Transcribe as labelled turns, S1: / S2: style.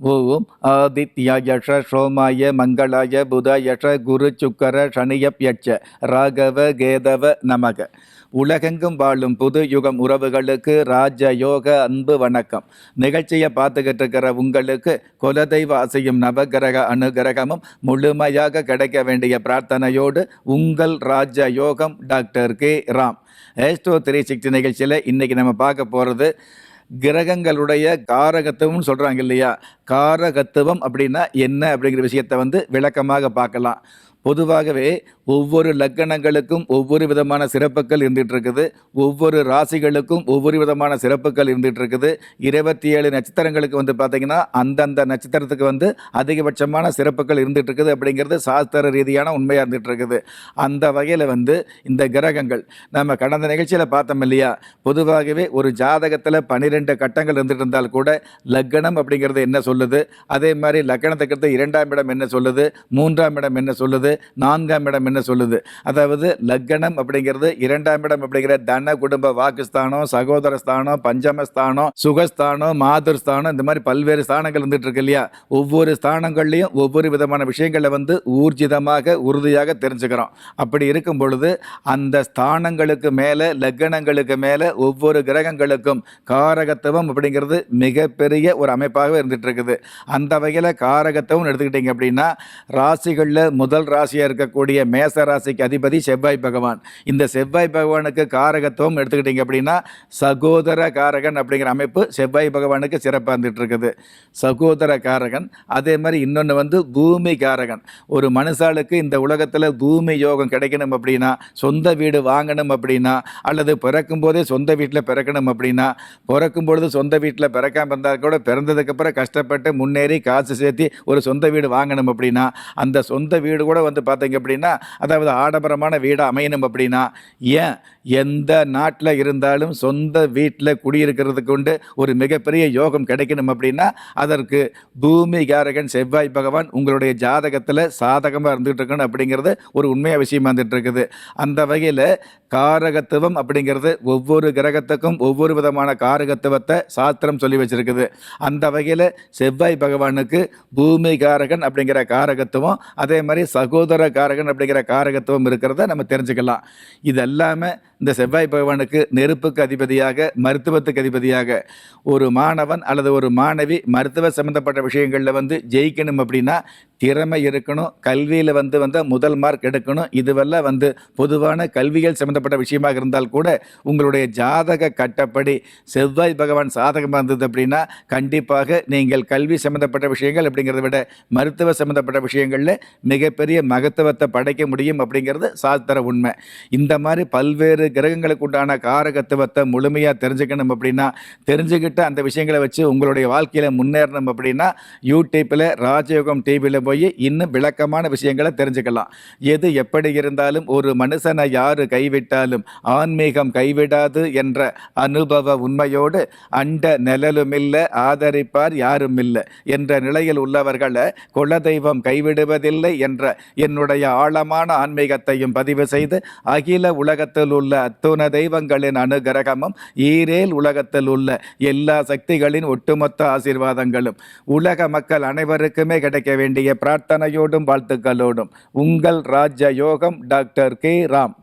S1: ஓம் ஆதித்யாயஷ சோமாய மங்களாய புதாயஷ குரு சுக்கர சனியப்யட்ச ராகவ கேதவ நமக. உலகெங்கும் வாழும் புது யுகம் உறவுகளுக்கு ராஜ யோக அன்பு வணக்கம். நிகழ்ச்சியை பார்த்துக்கிட்டு இருக்கிற உங்களுக்கு குலதெய்வ அசையும் நவகிரக அனுகிரகமும் முழுமையாக கிடைக்க வேண்டிய பிரார்த்தனையோடு உங்கள் ராஜ யோகம் doctor K. Ram. Astro three sixty நிகழ்ச்சியில் இன்றைக்கி நம்ம பார்க்க போகிறது கிரகங்களுடைய காரகத்துவம்னு சொல்கிறாங்க இல்லையா? காரகத்துவம் அப்படின்னா என்ன அப்படிங்கிற விஷயத்தை வந்து விளக்கமாக பார்க்கலாம். பொதுவாகவே ஒவ்வொரு லக்கணங்களுக்கும் ஒவ்வொரு விதமான சிறப்புகள் இருந்துகிட்டு இருக்குது. ஒவ்வொரு ராசிகளுக்கும் ஒவ்வொரு விதமான சிறப்புகள் இருந்துகிட்டு இருக்குது. இருபத்தி ஏழு நட்சத்திரங்களுக்கு வந்து பார்த்திங்கன்னா அந்தந்த நட்சத்திரத்துக்கு வந்து அதிகபட்சமான சிறப்புகள் இருந்துகிட்டு இருக்குது அப்படிங்கிறது சாஸ்திர ரீதியான உண்மையாக இருந்துகிட்டு இருக்குது. அந்த வகையில் வந்து இந்த கிரகங்கள் நம்ம கடந்த நிகழ்ச்சியில் பார்த்தோம் இல்லையா? பொதுவாகவே ஒரு ஜாதகத்தில் பன்னிரெண்டு கட்டங்கள் இருந்துகிட்டு இருந்தால் கூட லக்கணம் அப்படிங்கிறது என்ன சொல்லுது? அதே மாதிரி லக்கணத்துக்கு அடுத்து இரண்டாம் இடம் என்ன சொல்லுது? மூன்றாம் இடம் என்ன சொல்லுது? நான்காம் இடம் என்ன சொல்லுது? அதாவது லக்கணம் அப்படிங்கிறது இரண்டாம் இடம் அப்படிங்கிற தன குடும்ப வாக்குஸ்தானம் சகோதர ஸ்தானம் பஞ்சமஸ்தானம் சுகஸ்தானம் மாதுர்ஸ்தானம் இந்த மாதிரி பல்வேறு ஸ்தானங்கள் இருந்துட்டு இருக்கு இல்லையா? ஒவ்வொரு ஸ்தானங்கள்லையும் ஒவ்வொரு விதமான விஷயங்களை வந்து ஊர்ஜிதமாக உறுதியாக தெரிஞ்சுக்கிறோம். அப்படி இருக்கும் பொழுது அந்த ஸ்தானங்களுக்கு மேலே லக்கணங்களுக்கு மேலே ஒவ்வொரு கிரகங்களுக்கும் காரகத்துவம் அப்படிங்கிறது மிகப்பெரிய ஒரு அமைப்பாகவே இருந்துட்டு இருக்குது. அந்த வகையில் காரகத்தவும் எடுத்துக்கிட்டீங்க அப்படின்னா ராசிகளில் முதல் ராசியாக இருக்கக்கூடிய மேச ராசிக்கு அதிபதி செவ்வாய் பகவான். இந்த செவ்வாய் பகவானுக்கு காரகத்துவம் எடுத்துக்கிட்டீங்க அப்படின்னா சகோதர காரகன் அப்படிங்கிற அமைப்பு செவ்வாய் பகவானுக்கு சிறப்பாக இருந்துட்டு இருக்குது சகோதர காரகன் அதே மாதிரி இன்னொன்று வந்து பூமி காரகன். ஒரு மனுஷாளுக்கு இந்த உலகத்தில் பூமி யோகம் கிடைக்கணும் அப்படின்னா சொந்த வீடு வாங்கணும் அப்படின்னா அல்லது பிறக்கும் போதே சொந்த வீட்டில் பிறக்கணும் அப்படின்னா பிறக்கும் பொழுது சொந்த வீட்டில் பிறக்காம இருந்தால் கூட பிறந்ததுக்கப்புறம் கஷ்டப்பட்டு முன்னேறி காசு சேர்த்து ஒரு சொந்த வீடு வாங்கணும் அப்படின்னா அந்த சொந்த வீடு கூட வந்து பார்த்தீங்க அப்படின்னா அதாவது ஆடம்பரமான வீடாக அமையணும் அப்படின்னா ஏன் எந்த நாட்டில் இருந்தாலும் சொந்த வீட்டில் குடியிருக்கிறதுக்கு கொண்டு ஒரு மிகப்பெரிய யோகம் கிடைக்கணும் அப்படின்னா அதற்கு பூமி காரகன் செவ்வாய் பகவான் உங்களுடைய ஜாதகத்தில் சாதகமாக இருந்துகிட்டு இருக்கணும் அப்படிங்கிறது ஒரு உண்மையாக விஷயமா இருந்துகிட்டு இருக்குது. அந்த வகையில் காரகத்துவம் அப்படிங்கிறது ஒவ்வொரு கிரகத்துக்கும் ஒவ்வொரு விதமான காரகத்துவத்தை சாஸ்திரம் சொல்லி வச்சிருக்குது. அந்த வகையில் செவ்வாய் பகவானுக்கு பூமி காரகன் அப்படிங்கிற காரகத்துவம் அதே மாதிரி சகோதர காரகன் அப்படிங்கிற காரகத்துவம் இருக்கிறத நம்ம தெரிஞ்சுக்கலாம். இதெல்லாமே இந்த செவ்வாய் பகவானுக்கு நெருப்புக்கு அதிபதியாக மருத்துவத்துக்கு அதிபதியாக ஒரு மாணவன் அல்லது ஒரு மாணவி மருத்துவ சம்மந்தப்பட்ட விஷயங்களில் வந்து ஜெயிக்கணும் அப்படின்னா திறமை இருக்கணும் கல்வியில் வந்து வந்து முதல் மார்க் எடுக்கணும். இதுவெல்லாம் வந்து பொதுவான கல்வியல் சம்மந்தப்பட்ட விஷயமாக இருந்தால் கூட உங்களுடைய ஜாதக கட்டப்படி செவ்வாய் பகவான் சாதகமாக இருந்தது அப்படின்னா கண்டிப்பாக நீங்கள் கல்வி சம்மந்தப்பட்ட விஷயங்கள் அப்படிங்கிறத விட மருத்துவ சம்மந்தப்பட்ட விஷயங்களில் மிகப்பெரிய மகத்துவத்தை படைக்க முடியும் அப்படிங்கிறது சாஸ்திர உண்மை. இந்த மாதிரி பல்வேறு கிரகங்களுக்கு உண்டான காரகத்துவத்தை முழுமையாக தெரிஞ்சுக்கணும் அப்படின்னா தெரிஞ்சுக்கிட்டு அந்த விஷயங்களை வச்சு உங்களுடைய வாழ்க்கையில் முன்னேறணும் அப்படின்னா யூடியூப்பில் ராஜயோகம் டிவியில் போய் இன்னும் விளக்கமான விஷயங்களை தெரிஞ்சுக்கலாம். எது எப்படி இருந்தாலும் ஒரு மனுஷனை யாரு கைவிட்டாலும் ஆன்மீகம் கைவிடாது என்ற அனுபவ உண்மையோடு அண்ட நிழலுமில்லை ஆதரிப்பார் யாரும் இல்லை என்ற நிலையில் உள்ளவர்களை குலதெய்வம் கைவிடுவதில்லை என்ற என்னுடைய ஆழமான ஆன்மீகத்தையும் பதிவு செய்து அகில உலகத்தில் உள்ள அத்துண தெய்வங்களின் அனுகிரகமும் ஈரேல் உலகத்தில் உள்ள எல்லா சக்திகளின் ஒட்டுமொத்த ஆசீர்வாதங்களும் உலக மக்கள் அனைவருக்குமே கிடைக்க வேண்டிய பிரார்த்தனையோடும் வாழ்த்துக்களோடும். உங்கள் ராஜ யோகம் டாக்டர் கே. ராம்.